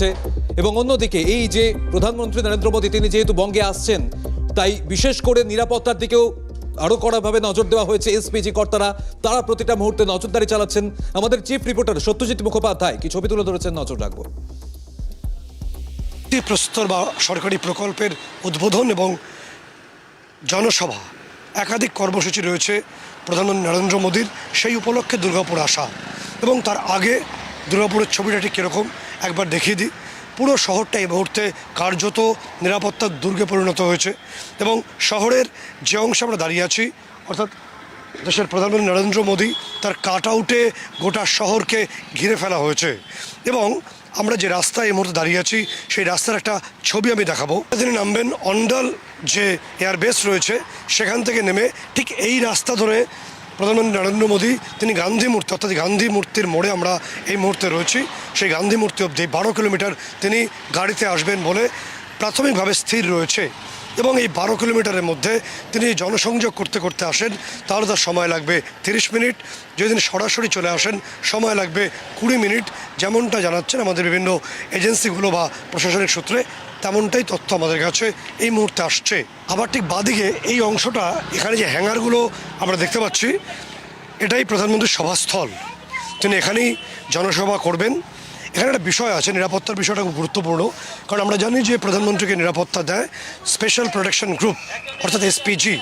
হচ্ছে এবং অন্যদিকে এই যে প্রধানমন্ত্রী নরেন্দ্র মোদী, তিনি যেহেতু বঙ্গে আসছেন, তাই বিশেষ করে নিরাপত্তার দিকেও আরও কড়াভাবে নজর দেওয়া হয়েছে এসপিজি কর্তারা। তারা প্রতিটা মুহূর্তে নজরদারি চালাচ্ছেন। আমাদের চিফ রিপোর্টার সত্যজিৎ মুখোপাধ্যায় কি ছবি তুলে ধরেছেন নজর রাখব। প্রস্তর বা সরকারি প্রকল্পের উদ্বোধন এবং জনসভা, একাধিক কর্মসূচি রয়েছে প্রধানমন্ত্রী নরেন্দ্র মোদীর সেই উপলক্ষে দুর্গাপুর আসা এবং তার আগে দুর্গাপুরের ছবিটা ঠিক কীরকম একবার দেখিয়ে দিই। পুরো শহরটা এই মুহূর্তে কার্যত নিরাপত্তার দুর্গে পরিণত হয়েছে এবং শহরের যে অংশে আমরা দাঁড়িয়ে আছি, অর্থাৎ দেশের প্রধানমন্ত্রী নরেন্দ্র মোদী, তার কাট আউটে গোটা শহরকে ঘিরে ফেলা হয়েছে এবং আমরা যে রাস্তায় এই মুহূর্তে দাঁড়িয়ে আছি, সেই রাস্তার একটা ছবি আমি দেখাবো। তিনি নামবেন অন্ডাল যে এয়ারবেস রয়েছে, সেখান থেকে নেমে ঠিক এই রাস্তা ধরে প্রধানমন্ত্রী নরেন্দ্র মোদী, তিনি গান্ধী মূর্তি, অর্থাৎ গান্ধী মূর্তির মোড়ে আমরা এই মুহূর্তে রয়েছি। সেই গান্ধী মূর্তি অবধি বারো কিলোমিটার তিনি গাড়িতে আসবেন বলে প্রাথমিকভাবে স্থির রয়েছে। এবং এই বারো কিলোমিটারের মধ্যে তিনি জনসংযোগ করতে করতে আসেন। তাহলে তার সময় লাগবে তিরিশ মিনিট। যদি সরাসরি চলে আসেন, সময় লাগবে কুড়ি মিনিট। যেমনটা জানাচ্ছেন আমাদের বিভিন্ন এজেন্সিগুলো বা প্রশাসনিক সূত্রে, তেমনটাই তথ্য আমাদের কাছে এই মুহূর্তে আসছে। আবার ঠিক বাদিকে এই অংশটা, এখানে যে হ্যাঙ্গারগুলো আমরা দেখতে পাচ্ছি, এটাই প্রধানমন্ত্রীর সভাস্থল। তিনি এখানেই জনসভা করবেন। এখানে একটা বিষয় আছে, নিরাপত্তার বিষয়টা খুব গুরুত্বপূর্ণ। কারণ আমরা জানি যে প্রধানমন্ত্রীকে নিরাপত্তা দেয় স্পেশাল প্রোটেকশন গ্রুপ অর্থাৎ এসপিজি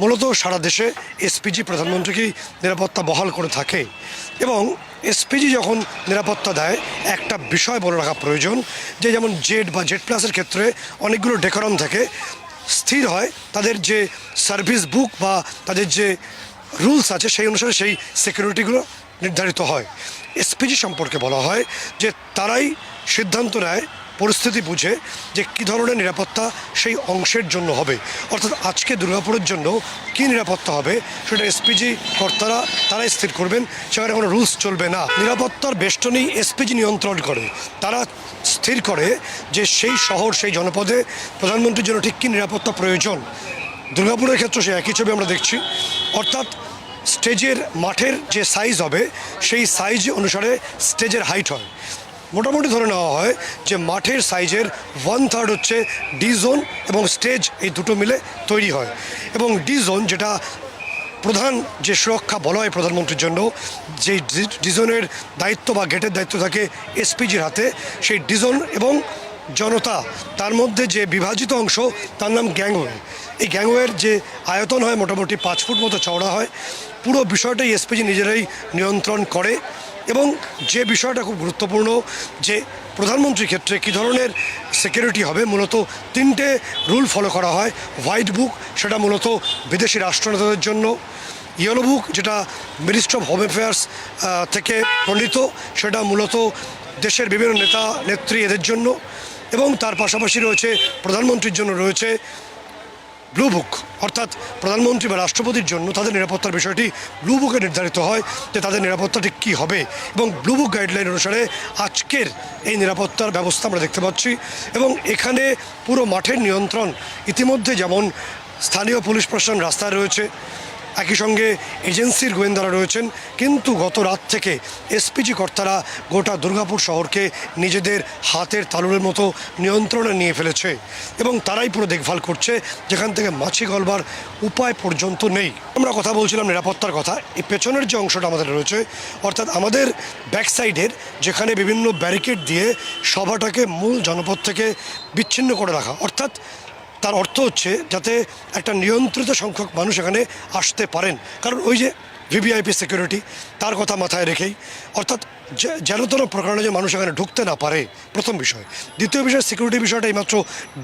মূলত সারা দেশে এসপিজি প্রধানমন্ত্রীকেই নিরাপত্তা বহাল করে থাকে। এবং এসপিজি যখন নিরাপত্তা দেয়, একটা বিষয় বলে রাখা প্রয়োজন যে যেমন জেড বা জেড প্লাসের ক্ষেত্রে অনেকগুলো ডেকরম থাকে। স্থির হয় তাদের যে সার্ভিস বুক বা তাদের যে রুলস আছে, সেই অনুসারে সেই সিকিউরিটিগুলো নির্ধারিত হয়। এসপিজি সম্পর্কে বলা হয় যে তারাই সিদ্ধান্ত নেয়, পরিস্থিতি বুঝে যে কী ধরনের নিরাপত্তা সেই অংশের জন্য হবে। অর্থাৎ আজকে দুর্গাপুরের জন্য কী নিরাপত্তা হবে সেটা এসপিজি কর্তারা, তারাই স্থির করবেন। সেখানে কোনো রুলস চলবে না। নিরাপত্তার বেষ্টনী এসপিজি নিয়ন্ত্রণ করে। তারা স্থির করে যে সেই শহর, সেই জনপদে প্রধানমন্ত্রীর জন্য ঠিক কী নিরাপত্তা প্রয়োজন। দুর্গাপুরের ক্ষেত্রে সে একই ছবি আমরা দেখছি। অর্থাৎ স্টেজের মাঠের যে সাইজ হবে, সেই সাইজ অনুসারে স্টেজের হাইট হয়। মোটামুটি ধরে নেওয়া হয় যে মাঠের সাইজের ওয়ান থার্ড হচ্ছে ডি জোন এবং স্টেজ এই দুটো মিলে তৈরি হয়। এবং ডি জোন যেটা প্রধান যে সুরক্ষা বলা হয় প্রধানমন্ত্রীর জন্য, যেই ডিজনের দায়িত্ব বা গেটের দায়িত্ব থাকে এসপিজির হাতে, সেই ডিজন এবং জনতা, তার মধ্যে যে বিভাজিত অংশ, তার নাম গ্যাংওয়ে। এই গ্যাংওয়ের যে আয়তন হয় মোটামুটি পাঁচ ফুট মতো, চওড়া হয়। পুরো বিষয়টাই এসপিজি নিজেরাই নিয়ন্ত্রণ করে এবং যে বিষয়টা খুব গুরুত্বপূর্ণ যে প্রধানমন্ত্রীর ক্ষেত্রে কী ধরনের সিকিউরিটি হবে, মূলত তিনটে রুল ফলো করা হয় হোয়াইট বুক সেটা মূলত বিদেশি রাষ্ট্রনেতাদের জন্য ইয়েলো বুক যেটা মিনিস্ট্রি অফ হোম অ্যাফেয়ার্স থেকে প্রণীত, সেটা মূলত দেশের বিভিন্ন নেতা, নেত্রী এদের জন্য, এবং তার পাশাপাশি রয়েছে প্রধানমন্ত্রীর জন্য রয়েছে ব্লু বুক অর্থাৎ প্রধানমন্ত্রী বা রাষ্ট্রপতির জন্য তাদের নিরাপত্তার বিষয়টি ব্লু বুকে নির্ধারিত হয় যে তাদের নিরাপত্তা ঠিক কী হবে। এবং ব্লু বুক গাইডলাইন অনুসারে আজকের এই নিরাপত্তার ব্যবস্থা আমরা দেখতে পাচ্ছি। এবং এখানে পুরো মাঠের নিয়ন্ত্রণ ইতিমধ্যে যেমন স্থানীয় পুলিশ প্রশাসন রাস্তায় রয়েছে একই সঙ্গে এজেন্সির গোয়েন্দারা রয়েছেন, কিন্তু গত রাত থেকে এসপিজি কর্তারা গোটা দুর্গাপুর শহরকে নিজেদের হাতের তালুরের মতো নিয়ন্ত্রণে নিয়ে ফেলেছে এবং তারাই পুরো দেখভাল করছে, যেখান থেকে মাছি গলবার উপায় পর্যন্ত নেই। আমরা কথা বলছিলাম নিরাপত্তার কথা, এই পেছনের যে অংশটা আমাদের রয়েছে, অর্থাৎ আমাদের ব্যাক সাইডের যেখানে বিভিন্ন ব্যারিকেড দিয়ে সভাটাকে মূল জনপদ থেকে বিচ্ছিন্ন করে রাখা, অর্থাৎ তার অর্থ হচ্ছে যাতে একটা নিয়ন্ত্রিত সংখ্যক মানুষ এখানে আসতে পারেন। কারণ ওই যে ভিভিআইপি সিকিউরিটি তার কথা মাথায় রেখেই, অর্থাৎ যেন তেন প্রকারণে যে মানুষ এখানে ঢুকতে না পারে, প্রথম বিষয়। দ্বিতীয় বিষয় সিকিউরিটি বিষয়টা এইমাত্র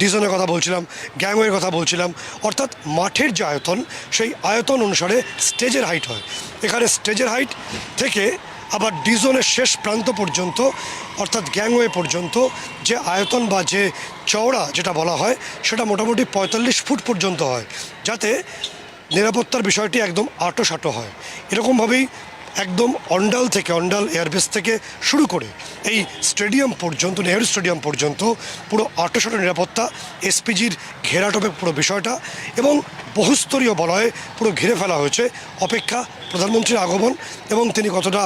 ডিজনের কথা বলছিলাম গ্যাংওয়ের কথা বলছিলাম, অর্থাৎ মাঠের যে আয়তন, সেই আয়তন অনুসারে স্টেজের হাইট হয়। এখানে স্টেজের হাইট থেকে আবার ডিজনের শেষ প্রান্ত পর্যন্ত, অর্থাৎ গ্যাংওয়ে পর্যন্ত, যে আয়তন বা যে চওড়া যেটা বলা হয়, সেটা মোটামুটি পঁয়তাল্লিশ ফুট পর্যন্ত হয়, যাতে নিরাপত্তার বিষয়টি একদম আটোসাটো হয়। এরকমভাবেই একদম অন্ডাল থেকে অন্ডাল এয়ারবেস থেকে শুরু করে এই স্টেডিয়াম পর্যন্ত, নেহেরু স্টেডিয়াম পর্যন্ত পুরো আটোসাটো নিরাপত্তা, এসপিজির ঘেরাটোপে পুরো বিষয়টা এবং বহুস্তরীয় বলয়ে পুরো ঘিরে ফেলা হয়েছে। অপেক্ষা প্রধানমন্ত্রীর আগমন এবং তিনি কতটা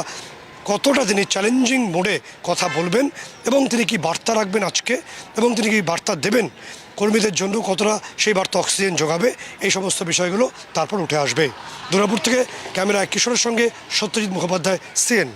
কতটা তিনি চ্যালেঞ্জিং মোডে কথা বলবেন এবং তিনি কি বার্তা রাখবেন আজকে এবং তিনি কি বার্তা দেবেন? কর্মীদের জন্য কতটা সেই বার্তা অক্সিজেন যোগাবে? এই সমস্ত বিষয়গুলো তারপর উঠে আসবে। দুর্গাপুর থেকে ক্যামেরা কিশোরের সঙ্গে সত্যজিৎ মুখোপাধ্যায় সিএন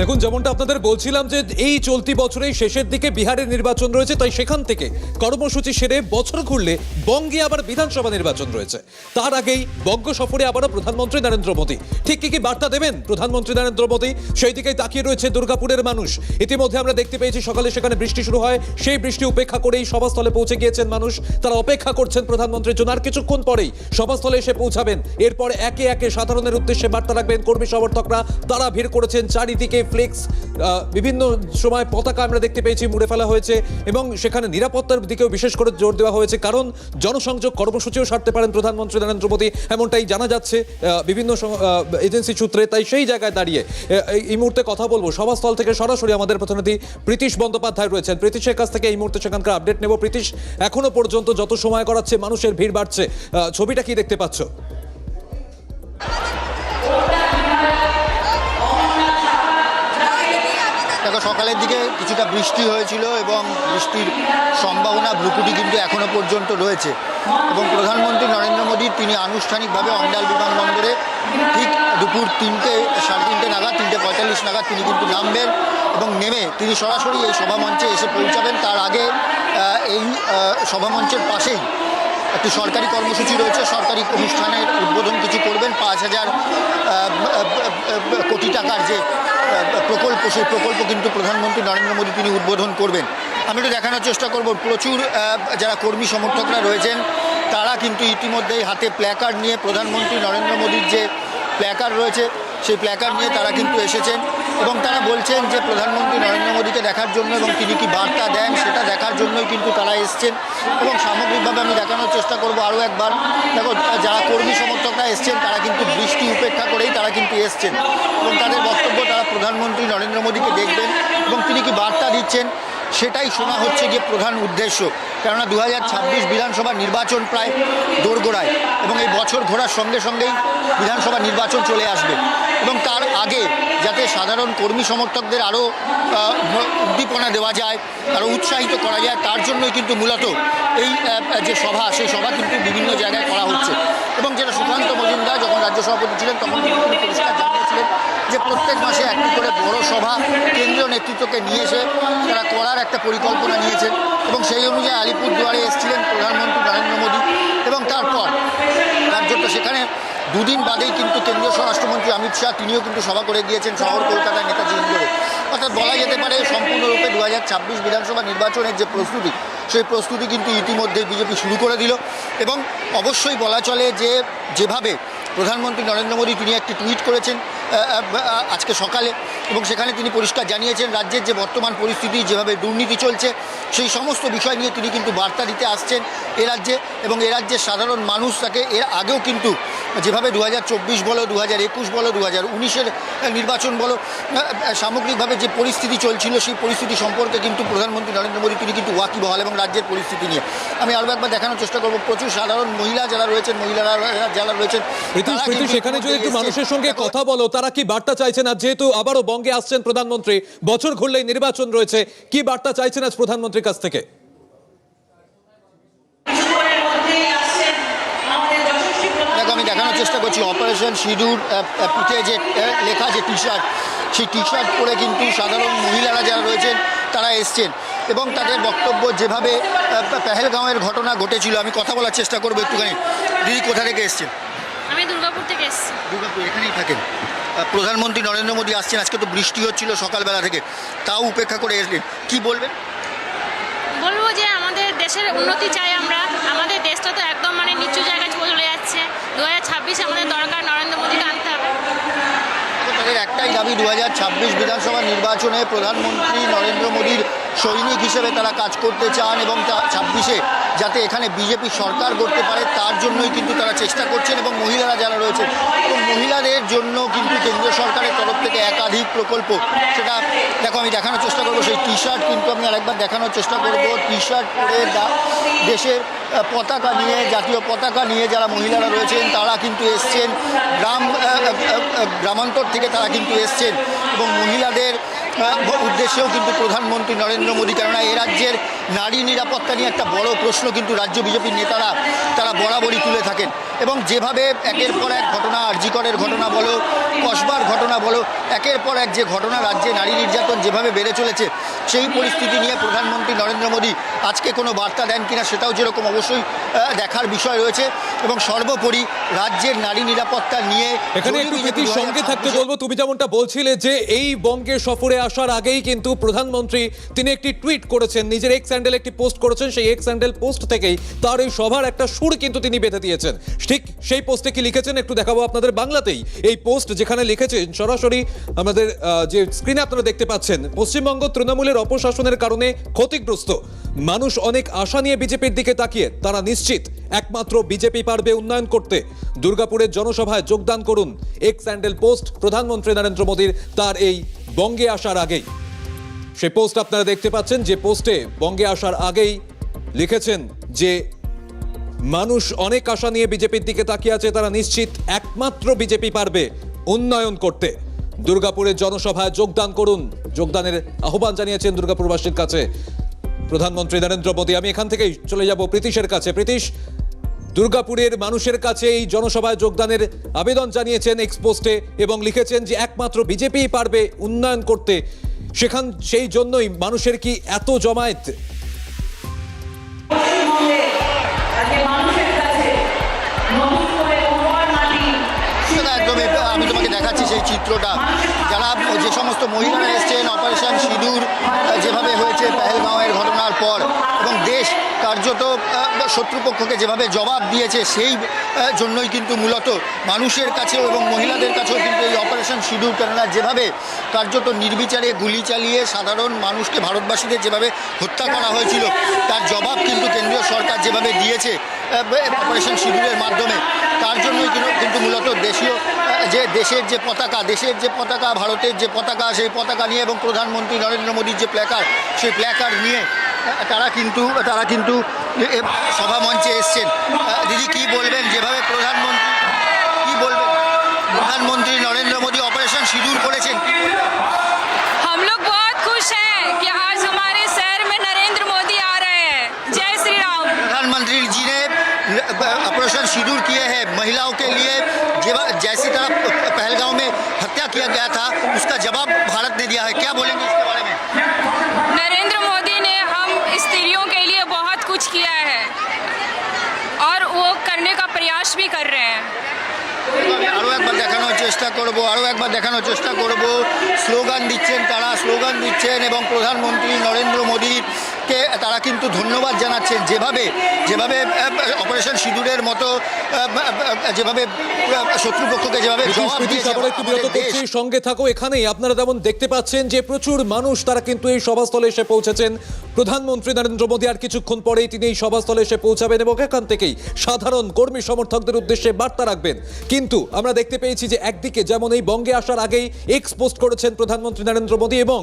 দেখুন, যেমনটা আপনাদের বলছিলাম যে এই চলতি বছরেই শেষের দিকে বিহারের নির্বাচন রয়েছে, তাই সেখান থেকে কর্মসূচি সেরে বছর ঘুরলে বঙ্গে আবার বিধানসভা নির্বাচন রয়েছে। তার আগেই বঙ্গ সফরে আবারও প্রধানমন্ত্রী নরেন্দ্র মোদী। ঠিক কি কি বার্তা দেবেন প্রধানমন্ত্রী নরেন্দ্র মোদী? সেই দিকেই তাকিয়ে রয়েছে দুর্গাপুরের মানুষ। ইতিমধ্যে আমরা দেখতে পেয়েছি, সকালে সেখানে বৃষ্টি শুরু হয়। সেই বৃষ্টি উপেক্ষা করেই সভাস্থলে পৌঁছে গিয়েছেন মানুষ। তারা অপেক্ষা করছেন প্রধানমন্ত্রীর জন্য। আর কিছুক্ষণ পরেই সভাস্থলে এসে পৌঁছাবেন। এরপর একে একে সাধারণের উদ্দেশ্যে বার্তা রাখবেন কর্মী সমর্থকরা। তারা ভিড় করেছেন চারিদিকে ফ্লেক্স বিভিন্ন সময় পতাকা আমরা দেখতে পেয়েছি, মুড়ে ফেলা হয়েছে এবং সেখানে নিরাপত্তার দিকেও বিশেষ করে জোর দেওয়া হয়েছে। কারণ জনসংযোগ কর্মসূচিও সারতে পারেন প্রধানমন্ত্রী নরেন্দ্র মোদী, এমনটাই জানা যাচ্ছে বিভিন্ন এজেন্সি সূত্রে। তাই সেই জায়গায় দাঁড়িয়ে এই- মুহূর্তে কথা বলব। সভাস্থল থেকে সরাসরি আমাদের প্রতিনিধি প্রীতিশ বন্দ্যোপাধ্যায় রয়েছেন। প্রীতিশের কাছ থেকে এই মুহূর্তে সেখানকার আপডেট নেব। প্রীতিশ, এখনও পর্যন্ত যত সময় করাচ্ছে মানুষের ভিড় বাড়ছে ছবিটা কি দেখতে পাচ্ছ? সকালের দিকে কিছুটা বৃষ্টি হয়েছিল এবং বৃষ্টির সম্ভাবনা ভ্রুকুটি কিন্তু এখনও পর্যন্ত রয়েছে। এবং প্রধানমন্ত্রী নরেন্দ্র মোদী তিনি আনুষ্ঠানিকভাবে অন্ডাল বিমানবন্দরে ঠিক দুপুর তিনটে, সাড়ে তিনটে নাগাদ, তিনটে পঁয়তাল্লিশ নাগাদ তিনি কিন্তু নামবেন এবং নেমে তিনি সরাসরি এই সভামঞ্চে এসে পৌঁছাবেন। তার আগে এই সভামঞ্চের পাশেই একটি সরকারি কর্মসূচি রয়েছে, সরকারি অনুষ্ঠানের উদ্বোধন কিছু করবেন। পাঁচ হাজার কোটি টাকার যে প্রকল্প, সেই প্রকল্প কিন্তু প্রধানমন্ত্রী নরেন্দ্র মোদী তিনি উদ্বোধন করবেন। আমি একটু দেখানোর চেষ্টা করব। প্রচুর যারা কর্মী সমর্থকরা রয়েছেন, তারা কিন্তু ইতিমধ্যেই হাতে প্ল্যাকার্ড নিয়ে প্রধানমন্ত্রী নরেন্দ্র মোদীর যে প্ল্যাকার্ড রয়েছে, সেই প্ল্যাকার্ড নিয়ে তারা কিন্তু এসেছেন। এবং তারা বলছেন যে প্রধানমন্ত্রী নরেন্দ্র মোদীকে দেখার জন্য এবং তিনি কি বার্তা দেন সেটা দেখার জন্যই কিন্তু তারা এসছেন। এবং সামগ্রিকভাবে আমি দেখানোর চেষ্টা করব আরও একবার। দেখো, যারা কর্মী সমর্থকরা এসছেন, তারা কিন্তু বৃষ্টি উপেক্ষা করেই তারা কিন্তু এসছেন। এবং তাদের বক্তব্য তারা প্রধানমন্ত্রী নরেন্দ্র মোদীকে দেখবেন এবং তিনি কি বার্তা দিচ্ছেন সেটাই শোনা হচ্ছে গিয়ে প্রধান উদ্দেশ্য। কেননা দু হাজার ছাব্বিশ বিধানসভা নির্বাচন প্রায় দোরগোড়ায় এবং এই বছর ঘোরার সঙ্গে সঙ্গেই বিধানসভা নির্বাচন চলে আসবে। এবং তার আগে যাতে সাধারণ কর্মী সমর্থকদের আরও উদ্দীপনা দেওয়া যায় আরও উৎসাহিত করা যায়, তার জন্যই কিন্তু মূলত এই যে সভা, সেই সভা কিন্তু বিভিন্ন জায়গায় করা হচ্ছে। এবং যেটা সুকান্ত মজুমদার যখন রাজ্য সভাপতি ছিলেন, তখন তিনি পরিষ্কার জানিয়েছিলেন যে প্রত্যেক মাসে একটি করে বড় সভা কেন্দ্রীয় নেতৃত্বকে নিয়ে এসে তারা করার একটা পরিকল্পনা নিয়েছেন এবং সেই অনুযায়ী আলিপুরদুয়ারে এসেছিলেন প্রধানমন্ত্রী নরেন্দ্র মোদী এবং তারপর কার্যত সেখানে দুদিন বাদেই কিন্তু কেন্দ্রীয় স্বরাষ্ট্রমন্ত্রী অমিত শাহ, তিনিও কিন্তু সভা করে দিয়েছেন শহর কলকাতার নেতাজি ইন্দোরে অর্থাৎ বলা যেতে পারে সম্পূর্ণরূপে দু হাজার ছাব্বিশ বিধানসভা নির্বাচনের যে প্রস্তুতি, সেই প্রস্তুতি কিন্তু ইতিমধ্যে বিজেপি শুরু করে দিল। এবং অবশ্যই বলা চলে যে, যেভাবে প্রধানমন্ত্রী নরেন্দ্র মোদী, তিনি একটি টুইট করেছেন আজকে সকালে। এবং সেখানে তিনি পরিষ্কার জানিয়েছেন রাজ্যের যে বর্তমান পরিস্থিতি যেভাবে দুর্নীতি চলছে সেই সমস্ত বিষয় নিয়ে তিনি কিন্তু বার্তা দিতে আসছেন এ রাজ্যে এবং এ রাজ্যের সাধারণ মানুষ তাকে এর আগেও কিন্তু যেভাবে দু হাজার চব্বিশ বলো দু হাজার একুশ বলো দু হাজার উনিশের নির্বাচন বলো সামগ্রিকভাবে যে পরিস্থিতি চলছিল সেই পরিস্থিতি সম্পর্কে কিন্তু প্রধানমন্ত্রী নরেন্দ্র মোদী তিনি কিন্তু ওয়াকিবহাল এবং রাজ্যের পরিস্থিতি নিয়ে। আমি আরও একবার দেখানোর চেষ্টা করব প্রচুর সাধারণ মহিলা যারা রয়েছেন মহিলারা যারা রয়েছেন সেখানে যদি একটু মানুষের সঙ্গে কথা বলো তারা কি বার্তা চাইছেন? আর যেহেতু আবারও বঙ্গে আসছেন প্রধানমন্ত্রী। বছর ঘুরলেই নির্বাচন রয়েছে। কি বার্তা চাইছেন আজ প্রধানমন্ত্রীর কাছ থেকে? আমি দেখানোর চেষ্টা করছি। অপারেশন সিঁদুর পিঠে যে লেখা যে টি শার্ট সেই টি শার্ট পরে কিন্তু সাধারণ মহিলারা যারা রয়েছেন তারা এসছেন। এবং তাদের বক্তব্য যেভাবে পেহেলগাঁওয়ের ঘটনা ঘটেছিল আমি কথা বলার চেষ্টা করব একটুখানি। দিদি কোথা থেকে এসছেন? আমি দুর্গাপুর থেকে এসেছি। দুর্গাপুর এখানেই থাকেন। প্রধানমন্ত্রী নরেন্দ্র মোদী আসছেন আজকে তো বৃষ্টি হচ্ছিল সকালবেলা থেকে। তাও উপেক্ষা করে এসলেন। কি বলবেন? বলব যে আমাদের দেশের উন্নতি চাই আমরা। আমাদের দেশটা তো একদম মানে নিচু জায়গায় চলে যাচ্ছে। দু হাজার ছাব্বিশে আমাদের দরকার নরেন্দ্র মোদীকে আনতে হবে। তাদের একটাই দাবি দু হাজার ছাব্বিশ বিধানসভা নির্বাচনে প্রধানমন্ত্রী নরেন্দ্র মোদীর সৈনিক হিসেবে তারা কাজ করতে চান এবং তা ছাব্বিশে যাতে এখানে বিজেপি সরকার করতে পারে, তার জন্যই কিন্তু তারা চেষ্টা করছেন এবং মহিলারা যারা রয়েছে এবং মহিলাদের জন্য কিন্তু কেন্দ্রীয় সরকারের তরফ থেকে একাধিক প্রকল্প। সেটা দেখো, আমি দেখানোর চেষ্টা করব, সেই টি শার্ট কিন্তু আমি আরেকবার দেখানোর চেষ্টা করব। টি শার্ট পরে দেশের পতাকা নিয়ে, জাতীয় পতাকা নিয়ে যারা মহিলারা রয়েছেন, তারা কিন্তু এসছেন। গ্রাম গ্রামান্তর থেকে তারা কিন্তু এসছেন এবং মহিলাদের উদ্দেশ্যেও কিন্তু প্রধানমন্ত্রী নরেন্দ্র মোদী কেননা এ রাজ্যের নারী নিরাপত্তা নিয়ে একটা বড় প্রশ্ন কিন্তু রাজ্য বিজেপির নেতারা তারা বরাবরই তুলে থাকেন। এবং যেভাবে একের পর এক ঘটনা আরজিকরের ঘটনা বলো কসবার ঘটনা বলো একের পর এক যে ঘটনা রাজ্যে নারী নির্যাতন যেভাবে বেড়ে চলেছে সেই পরিস্থিতি নিয়ে প্রধানমন্ত্রী নরেন্দ্র মোদী আজকে কোনো বার্তা দেন কিনা সেটাও যেরকম অবশ্যই দেখার বিষয় রয়েছে। এবং সর্বোপরি রাজ্যের নারী নিরাপত্তা নিয়ে এখানে একটু সঙ্গে থাকতে 2026 বলব তুমি যেমনটা বলছিলে যে এই বঙ্গে সফরে আসার আগেই কিন্তু প্রধানমন্ত্রী তিনি একটি টুইট করেছেন, নিজের এক্স স্যান্ডেল একটি পোস্ট করেছেন, সেই এক্স স্যান্ডেল পোস্ট থেকেই তার এই সভার একটা সুর কিন্তু তিনি বেঁধে দিয়েছেন। ঠিক সেই পোস্টে কি লিখেছেন একটু দেখাবো আপনাদের বাংলাতেই। এই পোস্ট যেখানে লিখেছেন, সরাসরি আমাদের যে স্ক্রিনে আপনারা দেখতে পাচ্ছেন, পশ্চিমবঙ্গ তৃণমূলের অপশাসনের কারণে ক্ষতিগ্রস্ত। মানুষ অনেক আশা নিয়ে বিজেপির দিকে তাকিয়ে, তারা নিশ্চিত, একমাত্র বিজেপি পারবে উন্নয়ন করতে। দুর্গাপুরের জনসভায় যোগদান করুন এক্স স্যান্ডেল পোস্ট প্রধানমন্ত্রী নরেন্দ্র মোদীর, তার এই বঙ্গে আসার আগেই। সে পোস্ট আপনারা দেখতে পাচ্ছেন, যে পোস্টে বঙ্গে আসার আগেই লিখেছেন যে, মানুষ অনেক আশা নিয়ে বিজেপির দিকে তাকিয়ে আছে, তারা নিশ্চিত একমাত্র বিজেপি পারবে উন্নয়ন করতে। দুর্গাপুরের জনসভায় যোগদান করুন। যোগদানের আহ্বান জানিয়েছেন দুর্গাপুরবাসীর কাছে প্রধানমন্ত্রী নরেন্দ্র মোদী। আমি এখান থেকেই চলে যাব প্রীতিশের কাছে। প্রীতিশ দুর্গাপুরের মানুষের কাছে এই জনসভায় যোগদানের আবেদন জানিয়েছেন এক্সপোস্টে এবং লিখেছেন যে একমাত্র বিজেপিই পারবে উন্নয়ন করতে। সেখান, সেই জন্যই মানুষের কি এত জমায়েত? আমি তোমাকে দেখাচ্ছি সেই চিত্রটা। যারা যে সমস্ত মহিলারা এসছেন অপারেশন সিঁদুর আহ, যেভাবে হয়েছে পেহেলগাঁওয়ের ঘটনার পর এবং দেশ কার্যত শত্রুপক্ষকে যেভাবে জবাব দিয়েছে সেই জন্যই কিন্তু মূলত মানুষের কাছেও এবং মহিলাদের কাছেও কিন্তু এই অপারেশন সিঁদুর, কেননা যেভাবে কার্যত নির্বিচারে গুলি চালিয়ে সাধারণ মানুষকে ভারতবাসীদের যেভাবে হত্যা করা হয়েছিল, তার জবাব কিন্তু কেন্দ্রীয় সরকার যেভাবে দিয়েছে অপারেশন সিঁদুরের মাধ্যমে, তার জন্যই কিন্তু মূলত দেশীয় যে দেশের যে পতাকা, দেশের যে পতাকা, ভারতের যে পতাকা, সেই পতাকা নিয়ে এবং প্রধানমন্ত্রী নরেন্দ্র মোদীর যে প্ল্যাকার সেই প্ল্যাকার নিয়ে তারা কিন্তু তারা কিন্তু এ- এ সভা মঞ্চে এসছেন আহ, দিদি কি বলবেন যেভাবে প্রধানমন্ত্রী কি বলবেন প্রধানমন্ত্রী নরেন্দ্র মোদী অপারেশন সিঁদুর করেছেন কি বলবেন? हम लोग बहुत खुश हैं कि आज हमारे शहर में नरेंद्र मोदी आ रहे हैं जय श्री राम प्रधानमंत्री जी ने ऑपरेशन सिंदूर किए हैं महिलाओं के लिए जेवा- जैसी तरह पहलगांव में हत्या किया गया था उसका जवाब भारत ने दिया है क्या बोलेंगे भी कर रहे हैं আমি আরও একবার দেখানোর চেষ্টা করব আরও একবার দেখানোর চেষ্টা করব স্লোগান দিচ্ছেন তারা স্লোগান দিচ্ছেন এবং প্রধানমন্ত্রী নরেন্দ্র মোদীকে তারা কিন্তু ধন্যবাদ জানাচ্ছেন। যেভাবে যেভাবে অপারেশন সিঁদুরের মতো যেভাবে শত্রুপক্ষকে যেভাবে জবাব দিয়েছে সঙ্গে থাকো। এখানেই আপনারা যেমন দেখতে পাচ্ছেন যে প্রচুর মানুষ তারা কিন্তু এই সভাস্থলে এসে পৌঁছেছেন। প্রধানমন্ত্রী নরেন্দ্র মোদী আর কিছুক্ষণ পরেই তিনি এই সভাস্থলে এসে পৌঁছাবেন এবং এখান থেকেই সাধারণ কর্মী সমর্থকদের উদ্দেশ্যে বার্তা রাখবেন। কিন্তু আমরা দেখতে পেয়েছি যে একদিকে যেমন এই বঙ্গে আসার আগেই এক্স পোস্ট করেছেন প্রধানমন্ত্রী নরেন্দ্র মোদী এবং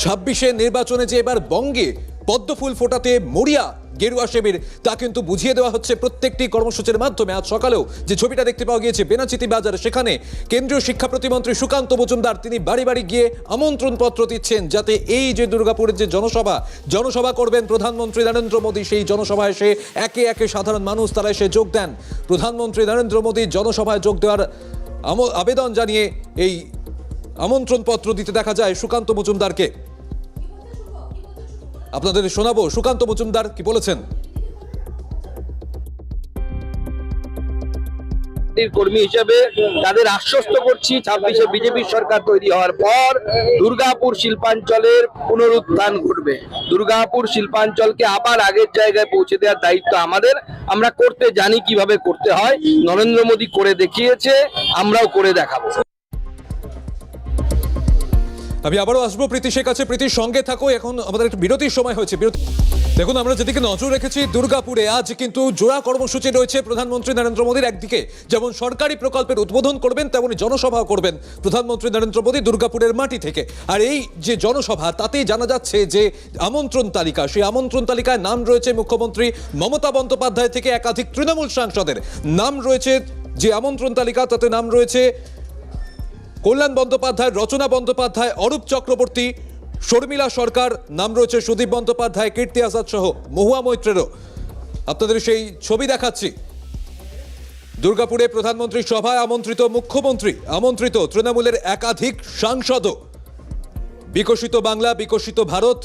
ছাব্বিশে নির্বাচনে যে এবার বঙ্গে পদ্মফুল ফোটাতে মরিয়া গেরুয়া শিবির তা কিন্তু বুঝিয়ে দেওয়া হচ্ছে প্রত্যেকটি কর্মসূচির মাধ্যমে। আজ সকালেও যে ছবিটা দেখতে পাওয়া গিয়েছে, বেনাচিতি বাজার, সেখানে কেন্দ্রীয় শিক্ষা প্রতিমন্ত্রী সুকান্ত মজুমদার, তিনি বাড়ি বাড়ি গিয়ে আমন্ত্রণ পত্র দিচ্ছেন যাতে এই যে দুর্গাপুরের যে জনসভা জনসভা করবেন প্রধানমন্ত্রী নরেন্দ্র মোদী, সেই জনসভায় এসে একে একে সাধারণ মানুষ তারা এসে যোগ দেন। প্রধানমন্ত্রী নরেন্দ্র মোদী জনসভায় যোগ দেওয়ার আবেদন জানিয়ে এই আমন্ত্রণ পত্র দিতে দেখা যায় সুকান্ত মজুমদারকে। আপনাদের শোনাবো, সুকান্ত মজুমদার কি বলেছেন? কর্মী হিসেবে তাদের আশ্বস্ত করছি, ছাব্বিশে বিজেপি সরকার তৈরি হওয়ার পর দুর্গাপুর শিল্পাঞ্চলের পুনরুত্থান ঘটবে। দুর্গাপুর শিল্পাঞ্চলকে আবার আগের জায়গায় পৌঁছে দেওয়ার দায়িত্ব আমাদের। আমরা করতে জানি কীভাবে করতে হয়। নরেন্দ্র মোদী করে দেখিয়েছে, আমরাও করে দেখাবো। আমি আবারও আসব প্রীতিশের কাছে। প্রীতির সঙ্গে থাকো, এখন আমাদের একটা বিরতির সময় হয়েছে। বিরতি দেখুন, আমরা যেদিকে নজর রেখেছি দুর্গাপুরে, আজ কিন্তু জোড়া কর্মসূচি রয়েছে প্রধানমন্ত্রী নরেন্দ্র মোদীর একদিকে। যেমন সরকারি প্রকল্পের উদ্বোধন করবেন, তেমনি জনসভা করবেন প্রধানমন্ত্রী নরেন্দ্র মোদী দুর্গাপুরের মাটি থেকে। আর এই যে জনসভা, তাতেই জানা যাচ্ছে যে আমন্ত্রণ তালিকা, সেই আমন্ত্রণ তালিকায় নাম রয়েছে মুখ্যমন্ত্রী মমতা বন্দ্যোপাধ্যায় থেকে একাধিক তৃণমূল সাংসদের। নাম রয়েছে যে আমন্ত্রণ তালিকা, তাতে নাম রয়েছে কল্যাণ বন্দ্যোপাধ্যায়, রচনা বন্দ্যোপাধ্যায়, অরূপ চক্রবর্তী, শর্মিলা সরকার, নাম রয়েছে সুদীপ বন্দ্যোপাধ্যায়, কীর্তি আজাদ সহ মহুয়া মৈত্রেরও। আপনাদের সেই ছবি দেখাচ্ছি। দুর্গাপুরে প্রধানমন্ত্রী সভায় আমন্ত্রিত মুখ্যমন্ত্রী, আমন্ত্রিত তৃণমূলের একাধিক সাংসদও। বিকশিত বাংলা, বিকশিত ভারত,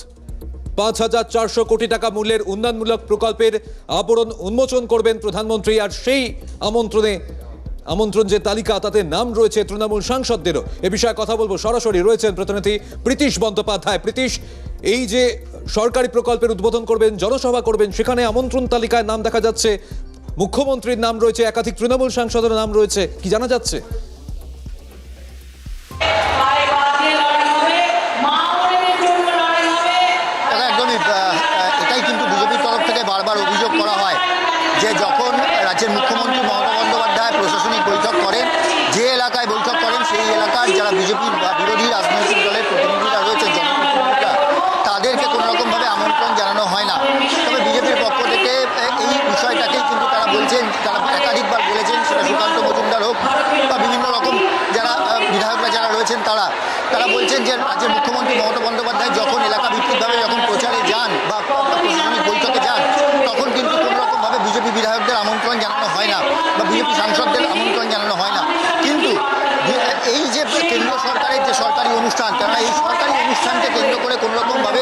পাঁচ হাজার চারশো কোটি টাকা মূল্যের উন্নয়নমূলক প্রকল্পের আবরণ উন্মোচন করবেন প্রধানমন্ত্রী, আর সেই আমন্ত্রণে আমন্ত্রণ যে তালিকা, তাতে নাম রয়েছে তৃণমূল সাংসদদেরও। এ বিষয়ে কথা বলব। সরাসরি রয়েছেন প্রতিনিধি প্রীতিশ বন্দ্যোপাধ্যায়। প্রীতিশ, এই যে সরকারি প্রকল্পের উদ্বোধন করবেন, জনসভা করবেন, সেখানে আমন্ত্রণ তালিকায় নাম দেখা যাচ্ছে। মুখ্যমন্ত্রীর নাম রয়েছে, একাধিক তৃণমূল সাংসদের নাম রয়েছে। কি জানা যাচ্ছে? একদমই এটাই কিন্তু তরফ থেকে বারবার অভিযোগ করা হয় যে যখন রাজ্যের মুখ্যমন্ত্রী মমতা বন্দ্যোপাধ্যায় প্রশাসনিক বৈঠক করেন যে এলাকায় বৈঠক করেন সেই এলাকার যারা বিজেপির বা বিরোধী রাজনৈতিক দলের প্রতিনিধিরা রয়েছেন জনপ্রতিনিধিরা তাদেরকে কোনো রকমভাবে আমন্ত্রণ জানানো হয় না তবে বিজেপির পক্ষ থেকে আহ, এই বিষয়টাকেই কিন্তু তারা বলছেন তারা একাধিকবার বলেছেন সেটা সুকান্ত মজুমদার হোক বা বিভিন্ন রকম যারা আহ, বিধায়করা যারা রয়েছেন তারা তারা বলছেন যে রাজ্যের মুখ্যমন্ত্রী মমতা বন্দ্যোপাধ্যায় যখন এলাকা ভিত্তিকভাবে যখন প্রচারে যান বা প্রশাসনিক বৈঠকে যান, তখন কিন্তু কোনো রকমভাবে বিজেপি বিধায়কদের আমন্ত্রণ জানানো হয় না বা বিজেপি সাংসদদের আমন্ত্রণ জানানো হয় না। কিন্তু এই যে কেন্দ্রীয় সরকারের যে সরকারি অনুষ্ঠান, কেননা এই সরকারি অনুষ্ঠানকে কেন্দ্র করে কোনো রকমভাবে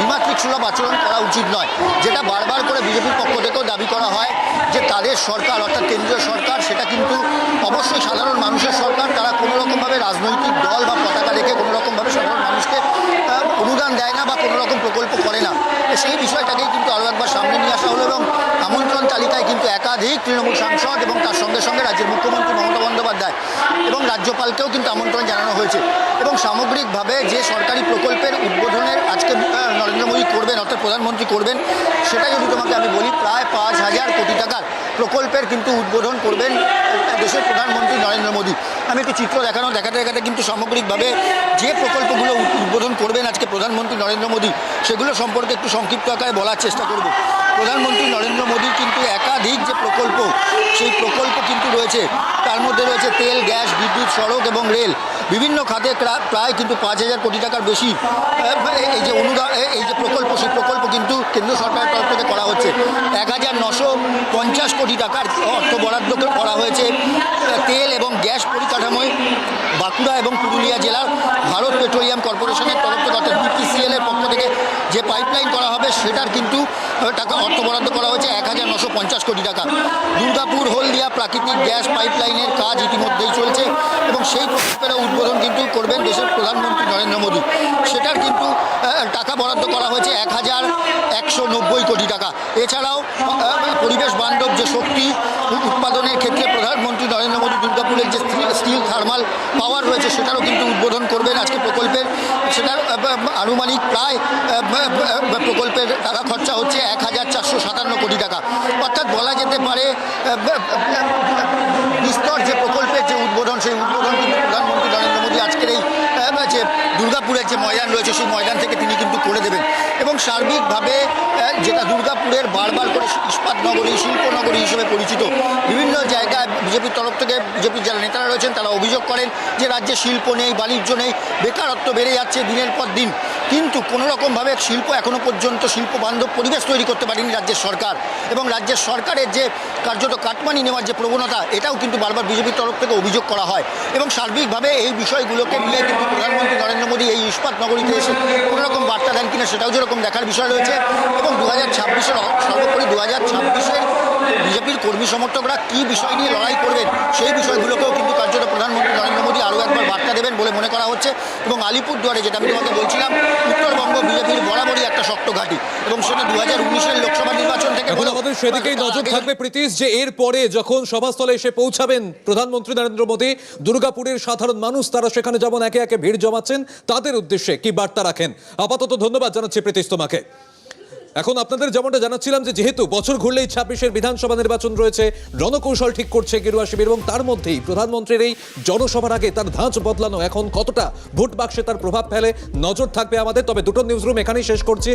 বিমাত্রিক সুলভ আচরণ করা উচিত নয়। যেটা বারবার করে বিজেপির পক্ষ থেকেও দাবি করা হয় যে তাদের সরকার অর্থাৎ কেন্দ্রীয় সরকার, সেটা কিন্তু অবশ্যই সাধারণ মানুষের সরকার, তারা কোনো রকমভাবে রাজনৈতিক দল বা পতাকা রেখে কোনো রকমভাবে সাধারণ মানুষকে আহ, অনুদান দেয় না বা কোনো রকম প্রকল্প করে না। সেই বিষয়টাকেই কিন্তু আরও একবার সামনে নিয়ে আসা হলো এবং আমন্ত্রণ তালিকায় কিন্তু একাধিক তৃণমূল সাংসদ এবং তার সঙ্গে সঙ্গে রাজ্যের মুখ্যমন্ত্রী মমতা বন্দ্যোপাধ্যায় এবং রাজ্যপালকেও কিন্তু আমন্ত্রণ জানানো হয়েছে। এবং সামগ্রিকভাবে যে সরকারি প্রকল্পের উদ্বোধনের আজকে নরেন্দ্র মোদী করবেন অর্থাৎ প্রধানমন্ত্রী করবেন সেটা যদি তোমাকে আমি বলি, প্রায় পাঁচ হাজার কোটি টাকার প্রকল্পের কিন্তু উদ্বোধন করবেন দেশের প্রধানমন্ত্রী নরেন্দ্র মোদী। আমি একটু চিত্র দেখানো, দেখাতে দেখাতে কিন্তু সামগ্রিকভাবে যে প্রকল্পগুলো উদ- উদ্বোধন করবেন আজকে প্রধানমন্ত্রী নরেন্দ্র মোদী, সেগুলো সম্পর্কে একটু সংক্ষিপ্ত আকারে বলার চেষ্টা করব। প্রধানমন্ত্রী নরেন্দ্র মোদীর কিন্তু একাধিক যে প্রকল্প, সেই প্রকল্প কিন্তু রয়েছে। তার মধ্যে রয়েছে তেল, গ্যাস, বিদ্যুৎ, সড়ক এবং রেল। বিভিন্ন খাতে প্রা- প্রায় কিন্তু পাঁচ হাজার কোটি টাকার বেশি এই যে অনুদান এই যে প্রকল্প, সেই প্রকল্প কিন্তু কেন্দ্র সরকারের তরফ থেকে করা হচ্ছে। এক হাজার নশো পঞ্চাশ কোটি টাকার অর্থ বরাদ্দ করা হয়েছে। তেল এবং গ্যাস পরিকাঠামোয় বাঁকুড়া এবং পুরুলিয়া জেলার ভারত পেট্রোলিয়াম কর্পোরেশনের তরফ থেকে অর্থাৎ বিপিসিএল এর পক্ষ থেকে যে পাইপলাইন করা হবে, সেটার কিন্তু টাকা অর্থ বরাদ্দ করা হয়েছে এক হাজার নশো পঞ্চাশ কোটি টাকা। দুর্গাপুর, হলদিয়া প্রাকৃতিক গ্যাস পাইপলাইনের কাজ ইতিমধ্যেই চলছে এবং কিন্তু করবেন দেশের প্রধানমন্ত্রী নরেন্দ্র মোদী। সেটার কিন্তু টাকা বরাদ্দ করা হয়েছে এক হাজার একশো নব্বই কোটি টাকা। এছাড়াও পরিবেশ বান্ধব যে শক্তি, উৎপাদনের ক্ষেত্রে প্রধানমন্ত্রী নরেন্দ্র মোদী দুর্গাপুরের যে স্টি- স্টিল থার্মাল পাওয়ার রয়েছে, সেটারও কিন্তু উদ্বোধন করবেন আজকে প্রকল্পের। সেটার আনুমানিক প্রায় প্রকল্পের টাকা খরচা হচ্ছে এক হাজার চারশো সাতান্ন কোটি টাকা। অর্থাৎ বলা যেতে পারে বিস্তর যে প্রকল্পের যে উদ্বোধন, সেই উদ্বোধন কিন্তু দুর্গাপুরের যে ময়দান রয়েছে, সেই ময়দান থেকে তিনি কিন্তু করে দেবেন। এবং সার্বিকভাবে যেটা দুর্গাপুরের বারবার করে ইস্পাত নগরী শিল্পনগরী হিসেবে পরিচিত, বিভিন্ন বিজেপির তরফ থেকে বিজেপির যারা নেতারা রয়েছেন, তারা অভিযোগ করেন যে রাজ্যে শিল্প নেই, বাণিজ্য নেই, বেকারত্ব বেড়ে যাচ্ছে দিনের পর দিন। কিন্তু কোনো রকমভাবে শিল্প এখনও পর্যন্ত শিল্প বান্ধব পরিবেশ তৈরি করতে পারেনি রাজ্যের সরকার। এবং রাজ্যের সরকারের যে কার্যত কাটমানি নেওয়ার যে প্রবণতা, এটাও কিন্তু বারবার বিজেপির তরফ থেকে অভিযোগ করা হয়। এবং সার্বিকভাবে এই বিষয়গুলোকে নিয়ে কিন্তু প্রধানমন্ত্রী নরেন্দ্র মোদী এই ইস্পাত নগরীতে এসে কোনো রকম বার্তা দেন কিনা সেটাও যেরকম দেখার বিষয় রয়েছে। এবং দু হাজার ছাব্বিশের সর্বোপরি দু হাজার ছাব্বিশের বিজেপির কর্মী সমর্থকরা কী বিষয় নিয়ে লড়াই করবেন। সেই বিষয়গুলোকেও কিন্তু কার্যত প্রধানমন্ত্রী নরেন্দ্র মোদী আরও একবার বার্তা দেবেন বলে মনে করা হচ্ছে। এবং আলিপুরদুয়ারে যেটা আমি তোমাকে বলছিলাম উত্তরবঙ্গ বিজেপির বরাবরই একটা শক্ত ঘাঁটি। এবং সেটা দু হাজার উনিশের লোকসভা নির্বাচন থেকে আমাদের সেদিকেই নজর থাকবে প্রীতিশ যে এর পরে যখন সভাস্থলে এসে পৌঁছাবেন প্রধানমন্ত্রী নরেন্দ্র মোদী দুর্গাপুরের সাধারণ মানুষ তারা সেখানে যেমন একে একে ভিড় জমাচ্ছেন তাদের উদ্দেশ্যে কি বার্তা রাখেন? আপাতত ধন্যবাদ জানাচ্ছি প্রীতিশ তোমাকে। এখন আপনাদের যেমনটা জানাচ্ছিলাম যে যেহেতু বছর ঘুরলেই ছাব্বিশের বিধানসভা নির্বাচন রয়েছে, রণকৌশল ঠিক করছে গেরুয়া শিবির এবং তার মধ্যেই প্রধানমন্ত্রীর এই জনসভার আগে তার ধাঁচ বদলানো, এখন কতটা ভোট বাক্সে তার প্রভাব ফেলে, নজর থাকবে আমাদের। তবে দুটো নিউজরুম এখানেই শেষ করছি।